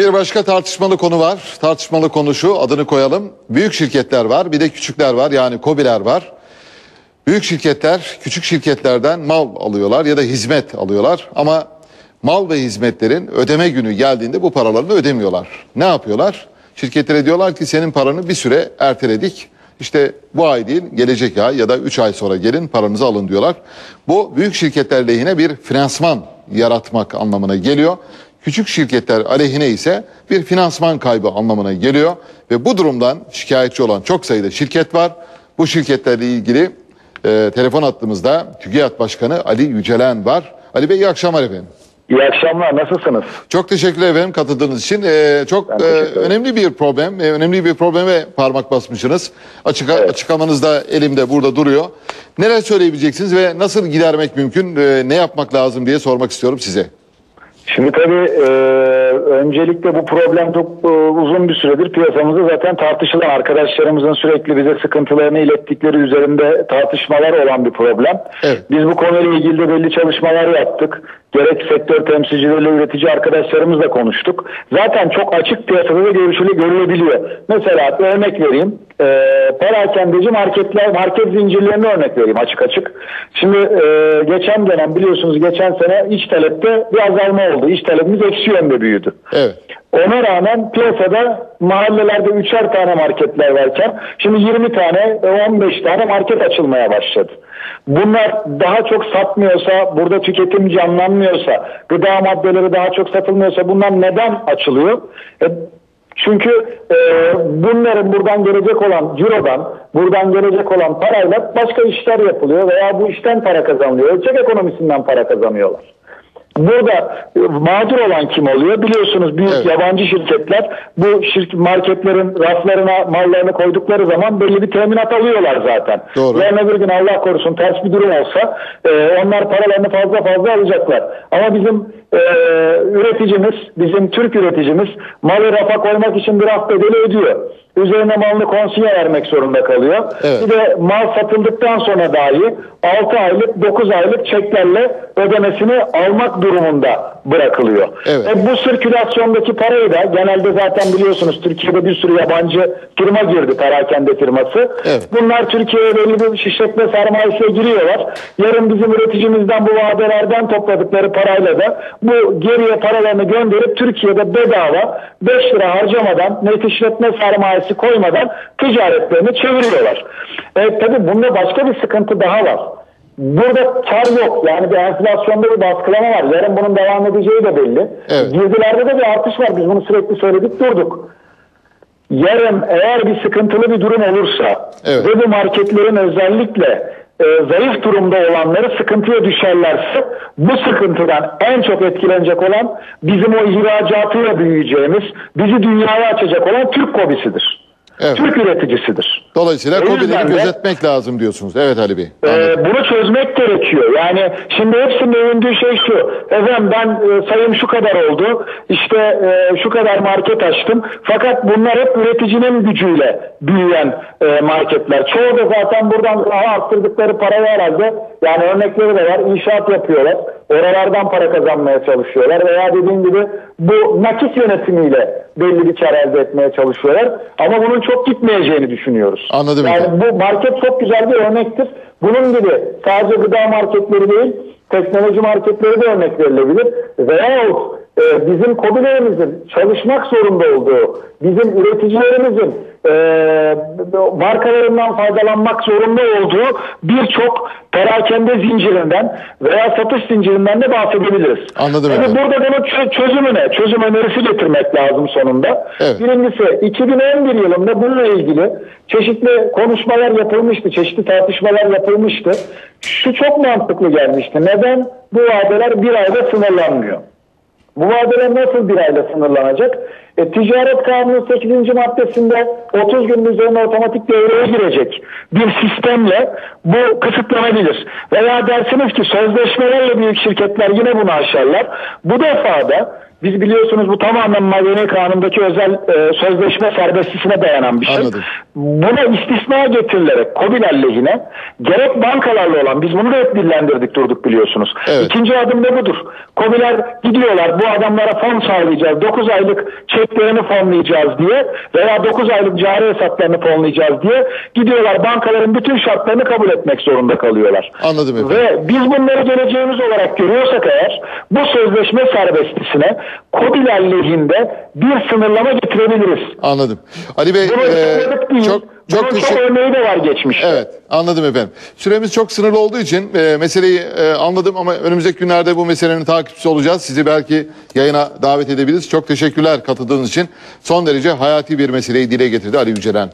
Bir başka tartışmalı konu var. Tartışmalı konu şu adını koyalım. Büyük şirketler var bir de küçükler var yani kobiler var. Büyük şirketler küçük şirketlerden mal alıyorlar ya da hizmet alıyorlar ama mal ve hizmetlerin ödeme günü geldiğinde bu paralarını ödemiyorlar. Ne yapıyorlar? Şirketlere diyorlar ki senin paranı bir süre erteledik. İşte bu ay değil gelecek ay ya da 3 ay sonra gelin paranızı alın diyorlar. Bu büyük şirketler lehine bir finansman yaratmak anlamına geliyor. Küçük şirketler aleyhine ise bir finansman kaybı anlamına geliyor. Ve bu durumdan şikayetçi olan çok sayıda şirket var. Bu şirketlerle ilgili e, telefon attığımızda TÜGİAD Başkanı Ali Yücelen var. Ali Bey iyi akşamlar efendim. İyi akşamlar, nasılsınız? Çok teşekkür ederim katıldığınız için. Ee, çok e, önemli bir problem, e, önemli bir probleme parmak basmışsınız. Açık açıklamanız da elimde burada duruyor. Neler söyleyebileceksiniz ve nasıl gidermek mümkün, e, ne yapmak lazım diye sormak istiyorum size. Şimdi tabii e, öncelikle bu problem çok e, uzun bir süredir piyasamızda zaten tartışılan arkadaşlarımızın sürekli bize sıkıntılarını ilettikleri üzerinde tartışmalar olan bir problem. Evet. Biz bu konuyla ilgili de belli çalışmalar yaptık. Gerek sektör temsilcileriyle üretici arkadaşlarımızla konuştuk. Zaten çok açık piyasada da görüşülü görülebiliyor. Mesela örnek vereyim. E, perakendeci marketler, market zincirlerine örnek vereyim açık açık. Şimdi e, geçen dönem biliyorsunuz geçen sene iç talepte bir azalma oldu. İç talebimiz eksi yönde büyüdü. Evet. Ona rağmen piyasada mahallelerde üçer tane marketler varken şimdi 20 tane e, 15 tane market açılmaya başladı. Bunlar daha çok satmıyorsa, burada tüketim canlanmıyorsa, gıda maddeleri daha çok satılmıyorsa bunlar neden açılıyor? E, çünkü e, bunların buradan gelecek olan cirodan, buradan gelecek olan parayla başka işler yapılıyor veya bu işten para kazanılıyor. Ölçek ekonomisinden para kazanıyorlar. Burada e, mağdur olan kim oluyor? Biliyorsunuz büyük Evet. yabancı şirketler bu şirk marketlerin raflarına mallarını koydukları zaman belli bir teminat alıyorlar zaten. Doğru. Yarın öbür gün Allah korusun ters bir durum olsa e, onlar paralarını fazla fazla alacaklar. Ama bizim e, üreticimiz, bizim Türk üreticimiz malı rafa koymak için bir raf bedeli ödüyor. Üzerine malını konsiye vermek zorunda kalıyor. Evet. Bir de mal satıldıktan sonra dahi 6 aylık 9 aylık çeklerle ödemesini almak durumunda bırakılıyor. Evet. E bu sirkülasyondaki parayı da genelde zaten biliyorsunuz Türkiye'de bir sürü yabancı firma girdi perakende firması. Evet. Bunlar Türkiye'ye belli bir şişletme sermayesiyle giriyorlar. Yarın bizim üreticimizden bu vadelerden topladıkları parayla da bu geriye paralarını gönderip Türkiye'de bedava 5 lira harcamadan net işletme sermayesi koymadan ticaretlerini çeviriyorlar. E, tabii bunda başka bir sıkıntı daha var. Burada kar yok. Yani bir enflasyonda bir baskılama var. Yarın bunun devam edeceği de belli. Evet. Girdilerde de bir artış var. Biz bunu sürekli söyledik durduk. Yarın eğer bir sıkıntılı bir durum olursa Evet. ve bu marketlerin özellikle e, zayıf durumda olanları sıkıntıya düşerlerse bu sıkıntıdan en çok etkilenecek olan bizim o ihracatıyla büyüyeceğimiz, bizi dünyaya açacak olan Türk kobisidir. Evet. Türk üreticisidir. Dolayısıyla yüzden kobileri de- gözetmek lazım diyorsunuz. Evet Ali Bey. Anladım. bunu çözmek gerekiyor. Yani şimdi hepsinin övündüğü şey şu. Efendim ben e, sayım şu kadar oldu. İşte e, şu kadar market açtım. Fakat bunlar hep üreticinin gücüyle büyüyen e, marketler. Çoğu da zaten buradan daha arttırdıkları parayı herhalde yani örnekleri de var. İnşaat yapıyorlar. Oralardan para kazanmaya çalışıyorlar. Veya dediğim gibi bu nakit yönetimiyle belli bir kar elde etmeye çalışıyorlar. Ama bunun çok gitmeyeceğini düşünüyoruz. Anladım Yani efendim. bu market çok güzel bir örnektir. Bunun gibi sadece gıda marketleri değil, teknoloji marketleri de örnek verilebilir. Veyahut e, bizim kobilerimizin çalışmak zorunda olduğu, bizim üreticilerimizin e, markalarından faydalanmak zorunda olduğu birçok perakende zincirinden veya satış zincirinden de bahsedebiliriz. Anladım Tabii efendim. burada bunun çö- çözümüne, çözüm önerisi getirmek lazım sonunda. Evet. Birincisi 2011 yılında bununla ilgili çeşitli konuşmalar yapılmıştı, çeşitli tartışmalar yapılmıştı. Şu çok mantıklı gelmişti. Neden bu vadeler bir ayda sınırlanmıyor? Bu vadeler nasıl bir ayda sınırlanacak? E, ticaret kanunu 8. maddesinde 30 gün üzerine otomatik devreye girecek bir sistemle bu kısıtlanabilir. Veya dersiniz ki sözleşmelerle büyük şirketler yine bunu aşarlar. Bu defa da biz biliyorsunuz bu tamamen madeni kanundaki özel e, sözleşme serbestisine dayanan bir şey. Anladım. Buna istisna getirilerek COBİ'ler lehine gerek bankalarla olan biz bunu da hep dillendirdik durduk biliyorsunuz. Evet. İkinci adım da budur. COBİ'ler gidiyorlar bu adamlara fon sağlayacağız 9 aylık çeklerini fonlayacağız diye veya 9 aylık cari hesaplarını fonlayacağız diye gidiyorlar bankaların bütün şartlarını kabul etmek zorunda kalıyorlar. Anladım efendim. Ve biz bunları geleceğimiz olarak görüyorsak eğer bu sözleşme serbestisine COBİ'ler lehinde bir sınırlama getirebiliriz. Anladım. Ali Bey Bunu e, değil. Çok Bunun teşekkür örneği de var geçmişte. Evet anladım efendim. Süremiz çok sınırlı olduğu için e, meseleyi e, anladım ama önümüzdeki günlerde bu meselenin takipçisi olacağız. Sizi belki yayına davet edebiliriz. Çok teşekkürler katıldığınız için. Son derece hayati bir meseleyi dile getirdi Ali Yücelen.